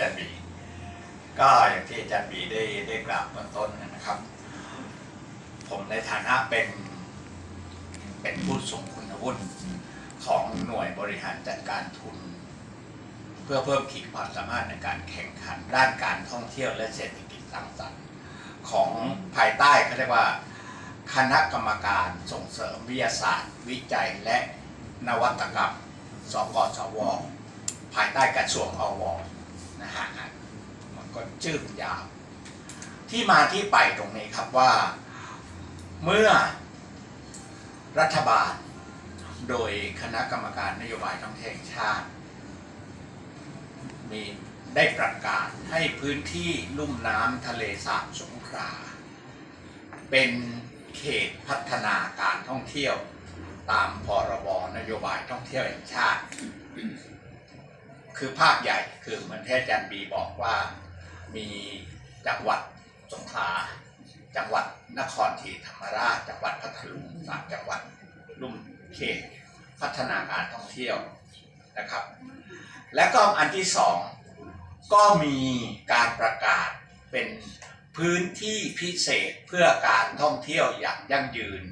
จารย์บีก็อย่างที่อาจารย์บีได้ได้กล่าวเบื้องต้นนะครับ ผมในฐานะเป็น เป็นผู้ทรงคุณวุฒิของหน่วยบริหารจัดการทุน เพื่อเพิ่มขีดความสามารถในการแข่งขันด้านการท่องเที่ยวและเศรษฐกิจสร้างสรรค์ของภายใต้เขาเรียกว่า คณะกรรมการส่งเสริมวิทยาศาสตร์ วิจัยและนวัตกรรม สกสว ภายใต้กระทรวงอว นะฮะมันก็ชื่อยาว ที่มาที่ไปตรงนี้ครับว่า เมื่อรัฐบาล โดยคณะกรรมการนโยบายท่องเที่ยวแห่งชาติ มีได้ประกาศให้พื้นที่ลุ่มน้ำทะเลสาบสงขลาเป็นเขตพัฒนาการท่องเที่ยว ตามพรบนโยบายท่องเที่ยวแห่งชาติ คือภาพใหญ่คือเหมือนที่อาจารย์บีบอกว่ามีจังหวัดสงขลาจังหวัดนครศรีธรรมราช จังหวัดพัทลุงสามจังหวัดลุ่มเขตพัฒนาการท่องเที่ยวนะครับ และก็อันที่สองก็มีการประกาศเป็นพื้นที่พิเศษเพื่อการท่องเที่ยวอย่างยั่งยืน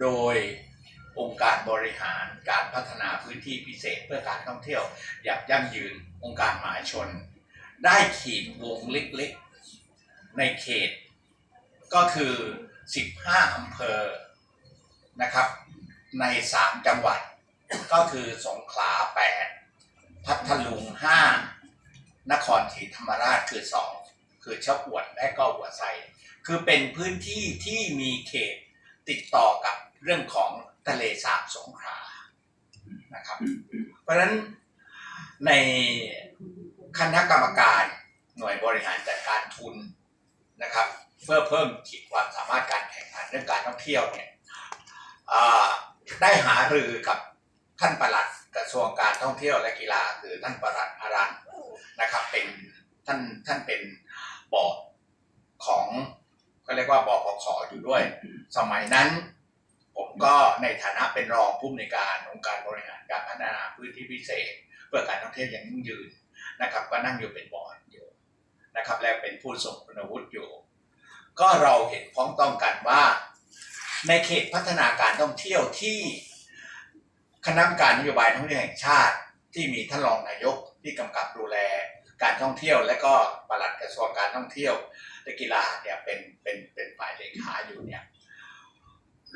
โดย องค์การบริหารการพัฒนาพื้นที่พิเศษเพื่อการท่องเที่ยวอย่างยั่งยืนองค์การมหาชน ได้ขีดวงเล็กๆ ในเขต ก็คือ 15 อำเภอนะครับ ใน 3 จังหวัด ก็คือสงขลา 8 พัทลุง 5 นครศรีธรรมราชคือ 2 คือชะอวดและก็หัวไซคือเป็นพื้นที่ที่มีเขตติดต่อกับเรื่องของ ทะเลสาบสงขลานะครับ เพราะฉะนั้นในคณะกรรมการหน่วยบริหารจัดการทุนนะครับ เพื่อเพิ่มขีดความสามารถการแข่งขันเรื่องการท่องเที่ยวเนี่ยอ่าได้หารือกับท่านปลัดกระทรวงการท่องเที่ยวและกีฬาคือท่านปลัดอารันนะครับ เป็นท่านท่านเป็นบอร์ดของก็เรียกว่าบอพขอยู่ด้วย สมัยนั้น ผมก็ในฐานะเป็นรองผู้อำนวยการองค์การบริหารการพัฒนาพื้นที่พิเศษ เพื่อการท่องเที่ยวอย่างยั่งยืนนะครับ ก็นั่งอยู่เป็นบอร์ดอยู่นะครับ และเป็นผู้ทรงคุณวุฒิอยู่ ก็เราเห็นพ้องต้องกันว่า ในเขตพัฒนาการท่องเที่ยวที่คณะกรรมการนโยบายท่องเที่ยวแห่งชาติ ที่มีท่านรองนายกที่กำกับดูแลการท่องเที่ยว และก็ปลัดกระทรวงการท่องเที่ยวและกีฬาเนี่ยเป็นเป็นเป็นฝ่ายเลขาอยู่เนี่ย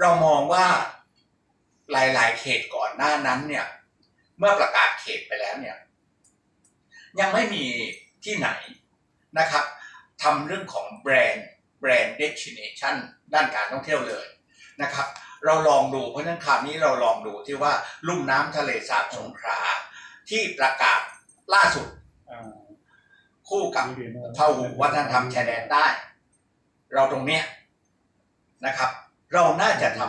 เรามองว่าหลาย ๆ เขตก่อนหน้านั้นเนี่ย เมื่อประกาศเขตไปแล้วเนี่ย ยังไม่มีที่ไหนนะครับทำเรื่องของแบรนด์แบรนด์ destination ด้านการท่องเที่ยวเลยนะครับ เราลองดูเพราะฉะนั้นคราวนี้เราลองดูที่ว่าลุ่มน้ำทะเลสาบสงขลาที่ประกาศล่าสุดอ่าคู่กับดีดีนะพหุวัฒนธรรมชายแดนใต้เราตรงเนี้ยนะครับ เราน่าจะท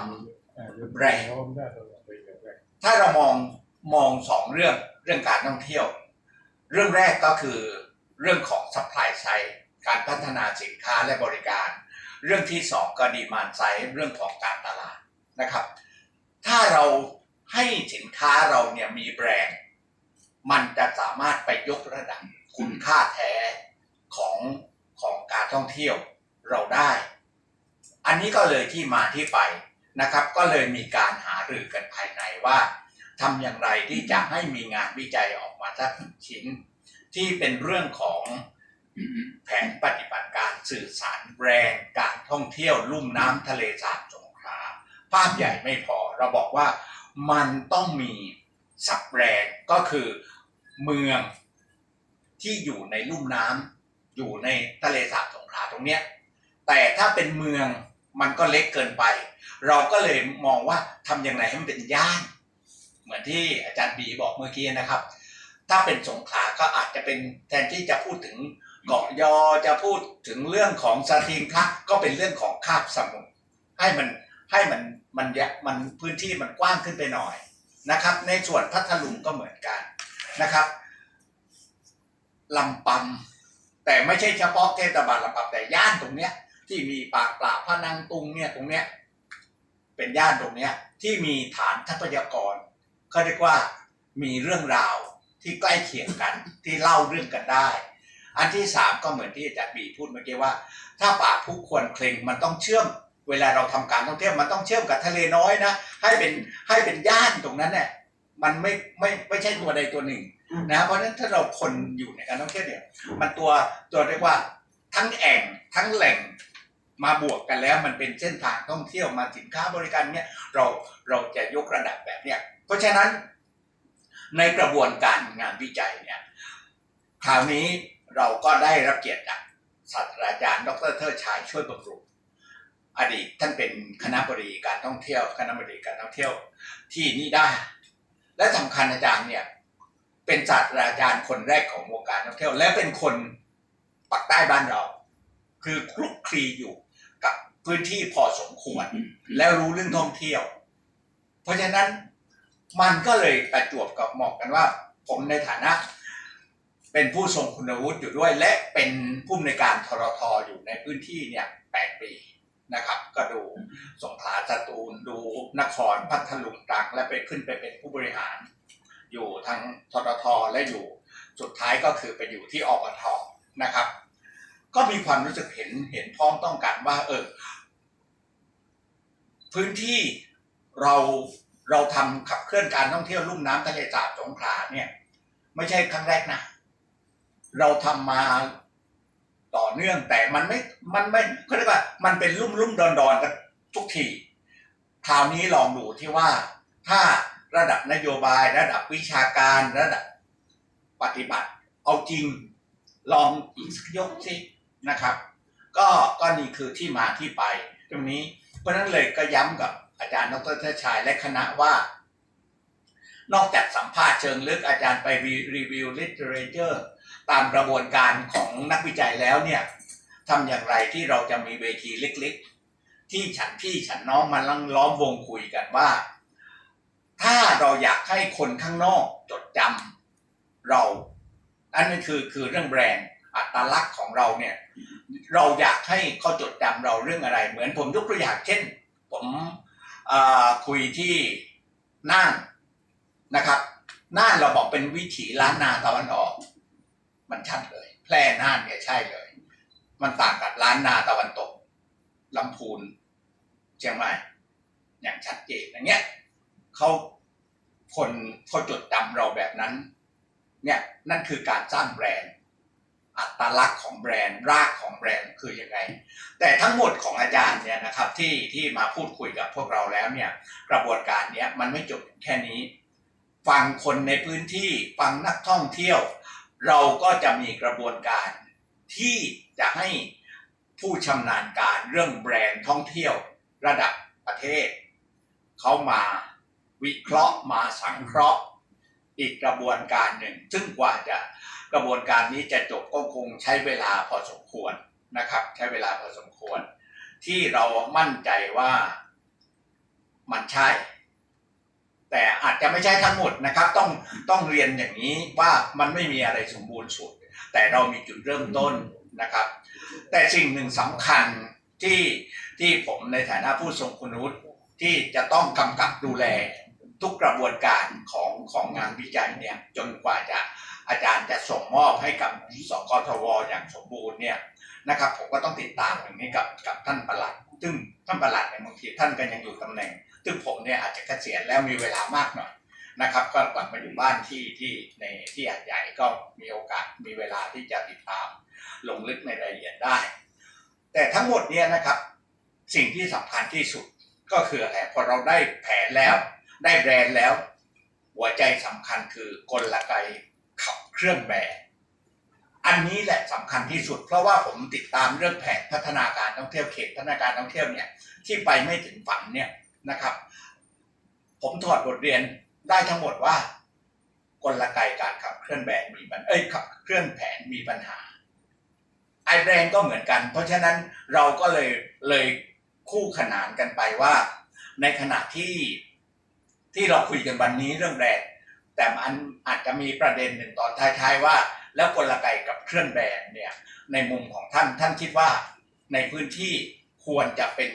ำแรงเขาไม่ได้ตัวไปแบบแรกถ้าเรามองมองสองเรื่องเรื่องการท่องเที่ยว เรื่องแรกก็คือเรื่องของ supply side การพัฒนาสินค้าและบริการ เรื่องที่สองก็ demand side เรื่องของการตลาดนะครับ ถ้าเราให้สินค้าเราเนี่ยมีแบรนด์มันจะสามารถไปยกระดับคุณค่าแท้ของของการท่องเที่ยวเราได้ นนี้ก็เลยที่มาที่ไปนะครับ ก็เลยมีการหารือกันภายในว่าทำอย่างไรที่จะให้มีงานวิจัยออกมาสักชิ้น ที่เป็นเรื่องของแผนปฏิบัติการสื่อสารแบรนด์การท่องเที่ยวลุ่มน้ำทะเลสาบสงขลาภาพใหญ่ไม่พอ เราบอกว่ามันต้องมีสับแบรนด์ก็คือเมืองที่อยู่ในลุ่มน้ำอยู่ในทะเลสาบสงขลาตรงเนี้ยแต่ถ้าเป็นเมือง มันก็เล็กเกินไป เราก็เลยมองว่าทำอย่างไรให้มันเป็นย่าน เหมือนที่อาจารย์บีบอกเมื่อกี้นะครับ ถ้าเป็นสงขลาก็อาจจะเป็นแทนที่จะพูดถึงเกาะยอจะพูดถึงเรื่องของสถิงพระก็เป็นเรื่องของคาบสมุทรให้มันให้มันมันยะมันพื้นที่มันกว้างขึ้นไปหน่อยนะครับ ในส่วนพัทลุงก็เหมือนกันนะครับลำปำแต่ไม่ใช่เฉพาะเทศบาลลำปำแต่ย่านตรงเนี้ย ที่มีปากปลาพระนังตุงเนี่ยตรงเนี้ยเป็นย่านตรงเนี้ยที่มีฐานทรัพยากรเขาเรียกว่ามีเรื่องราวที่ใกล้เคียงกันที่เล่าเรื่องกันได้ อันที่สามก็เหมือนที่อาจารย์บีพูดเมื่อกี้ว่า ถ้าป่าผู้ควรเคลงมันต้องเชื่อม เวลาเราทำการท่องเที่ยวมันต้องเชื่อมกับทะเลน้อยนะให้เป็นให้เป็นย่านตรงนั้นเนี่ยมันไม่ไม่ไม่ใช่ตัวใดตัวหนึ่งนะเพราะฉะนั้นถ้าเราคนอยู่ในการท่องเที่ยวเนี่ยมันตัวตัวเรียกว่าทั้งแอ่งทั้งแหล่ง มาบวกกันแล้วมันเป็นเส้นทางท่องเที่ยวมาสินค้าบริการเนี่ยเราเราจะยกระดับแบบเนี้ยเพราะฉะนั้น ในกระบวนการงานวิจัยเนี่ยคราวนี้เราก็ได้รับเกียรติจากศาสตราจารย์ ดรเทิดชัยช่วยบำรุงอดีตท่านเป็นคณะบดีการท่องเที่ยว คณะบดีการท่องเที่ยวที่นี่ได้ และสำคัญอาจารย์เนี่ยเป็นศาสตราจารย์คนแรกของวงการท่องเที่ยว และเป็นคนปักใต้บ้านเรา คือคลุกคลีอยู่ พื้นที่พอสมควร แล้วรู้เรื่องท่องเที่ยว เพราะฉะนั้นมันก็เลยประจวบกับเหมาะกันว่า ผมในฐานะ เป็นผู้ทรงคุณวุฒิอยู่ด้วย และเป็นผู้อำนวยการทรทอยู่ในพื้นที่เนี่ยแปดปีนะครับ ก็ดูสงขลาสตูลดูนครพัทลุงตรังและไปขึ้นไปเป็นผู้บริหาร อยู่ทางทรทและอยู่สุดท้ายก็คือไปอยู่ที่อบทนะครับ ก็มีความรู้สึกเห็นเห็นพ้องต้องกันว่า เออ พื้นที่เราเราทำขับเคลื่อนการท่องเที่ยวลุ่มน้ำทะเลสาบสงขลาเนี่ย ไม่ใช่ครั้งแรกนะเราทำมาต่อเนื่องแต่มันไม่มันไม่เขาเรียกว่า มันเป็นลุ่มลุ่มดอนดอนกันทุกทีคราวนี้ลองดูที่ว่าถ้าระดับนโยบายระดับวิชาการระดับปฏิบัติ เอาจริงลองอีกสักยกสินะครับ ก็ก็นี่คือที่มาที่ไป ตรงนี้ เพราะนั้นเลยก็ย้ำกับอาจารย์ดรเทชชัยและคณะว่า นอกจากสัมภาษณ์เชิงลึกอาจารย์ไปรีวิวลิเทเรเจอร์ตามกระบวนการของนักวิจัยแล้วเนี่ยทำอย่างไรที่เราจะมีเวทีเล็กๆ ที่ฉันพี่ฉันน้องมาลังล้อมวงคุยกันว่า ถ้าเราอยากให้คนข้างนอกจดจำเรา อันนี้คือคือเรื่องแบรนด์ อัตลักษณ์ของเราเนี่ย เราอยากให้เขาจดจำเราเรื่องอะไร เหมือนผมยกตัวอย่างเช่น ผมอ่อคุยที่น่านนะครับน่านเราบอกเป็นวิถีล้านนาตะวันออก มันชัดเลย แพร่น่านเนี่ยใช่เลย มันต่างกับล้านนาตะวันตกลำพูนเชียงใหม่อย่างชัดเจนอย่างเงี้ยเขาคนเขาจดจำเราแบบนั้น เนี่ยนั่นคือการสร้างแบรนด์ อัตลักษณ์ของแบรนด์รากของแบรนด์คือยังไง แต่ทั้งหมดของอาจารย์เนี่ยนะครับที่ที่มาพูดคุยกับพวกเราแล้วเนี่ยกระบวนการเนี้ยมันไม่จบแค่นี้ ฟังคนในพื้นที่ฟังนักท่องเที่ยว เราก็จะมีกระบวนการที่จะให้ผู้ชำนาญการเรื่องแบรนด์ท่องเที่ยวระดับประเทศ เขามาวิเคราะห์มาสังเคราะห์ อีกกระบวนการหนึ่ง ซึ่งกว่าจะ กระบวนการนี้จะจบก็คงใช้เวลาพอสมควรนะครับ ใช้เวลาพอสมควร ที่เรามั่นใจว่ามันใช่ แต่อาจจะไม่ใช่ทั้งหมดนะครับ ต้องต้องเรียนอย่างนี้ว่ามันไม่มีอะไรสมบูรณ์สุด แต่เรามีจุดเริ่มต้นนะครับ แต่สิ่งหนึ่งสำคัญที่ที่ผมในฐานะผู้ทรงคุณวุฒิที่จะต้องกำกับดูแลทุกกระบวนการของของงานวิจัยเนี่ยจนกว่าจะ อาจารย์จะส่งมอบให้กับสกทวอย่างสมบูรณ์เนี่ยนะครับผมก็ต้องติดตามอย่างนี้กับกับท่านประหลัด ซึ่งท่านประหลัดเนี่ยบางทีท่านก็ยังอยู่ตำแหน่ง ซึ่งผมเนี่ยอาจจะเกษียณแล้วมีเวลามากหน่อยนะครับ ก็กลับมาอยู่บ้านที่ที่ในที่หาดใหญ่ก็มีโอกาสมีเวลาที่จะติดตาม ลงลึกในรายละเอียดได้ แต่ทั้งหมดเนี่ยนะครับสิ่งที่สำคัญที่สุดก็คืออะไรพอเราได้แผนแล้ว ได้แบรนด์แล้ว หัวใจสำคัญคือกลไก เคลื่อนแบรนด์อันนี้แหละสำคัญที่สุด เพราะว่าผมติดตามเรื่องแผนพัฒนาการท่องเที่ยวเขตพัฒนาการท่องเที่ยวเนี่ยที่ไปไม่ถึงฝันเนี่ยนะครับ ผมถอดบทเรียนได้ทั้งหมดว่ากลไกการขับเคลื่อนแบรนด์มีปัญเอ้ยขับเคลื่อนแผนมีปัญหาไอแบรนด์ก็เหมือนกัน เพราะฉะนั้นเราก็เลยเลยคู่ขนานกันไปว่า ในขณะที่ที่เราคุยกันวันนี้เรื่องแบรนด์ แต่มันอาจจะมีประเด็นหนึ่งตอนท้ายๆว่า แล้วกลไกกับเคลื่อนแบรนเนี่ยในมุมของท่านท่านคิดว่า ในพื้นที่ควรจะเป็น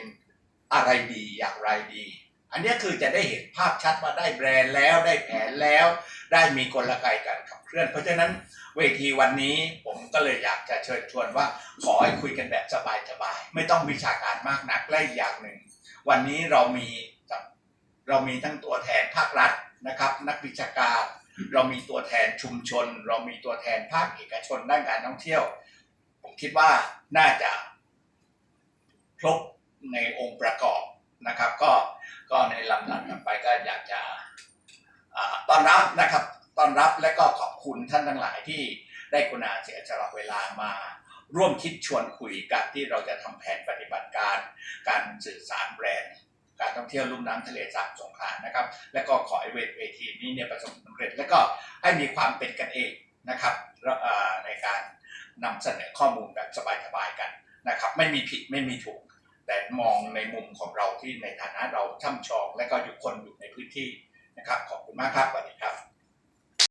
อะไรดีอย่างไรดี อันนี้คือจะได้เห็นภาพชัดว่าได้แบรนด์แล้วได้แผนแล้ว ได้มีกลไกการขับเคลื่อน เพราะฉะนั้นเวทีวันนี้ผมก็เลยอยากจะเชิญชวนว่า ขอให้คุยกันแบบสบายๆไม่ต้องวิชาการมากนักและอีกอย่างหนึ่ง วันนี้เรามีเรามีทั้งตัวแทนภาครัฐ นะครับ นักวิชาการ เรามีตัวแทนชุมชน เรามีตัวแทนภาคเอกชนด้านการท่องเที่ยว ผมคิดว่าน่าจะครบในองค์ประกอบนะครับ ก็ก็ในลำดับต่อไปก็อยากจะอ่าต้อนรับนะครับต้อนรับและก็ขอบคุณท่านทั้งหลายที่ได้กรุณาเสียสละเวลามาร่วมคิดชวนคุยกันที่เราจะทำแผนปฏิบัติการ การสื่อสารแบรนด์ การท่องเที่ยวลุ่มน้ำทะเลสาบสงขลานะครับ และก็ขอให้เวทีนี้เนี่ยประสบความสำเร็จ และก็ให้มีความเป็นกันเองนะครับในการนำเสนอข้อมูลแบบสบายๆกันนะครับ ไม่มีผิดไม่มีถูก แต่มองในมุมของเราที่ในฐานะเราช่ำชอง และก็อยู่คนอยู่ในพื้นที่นะครับขอบคุณมากครับสวัสดีครับ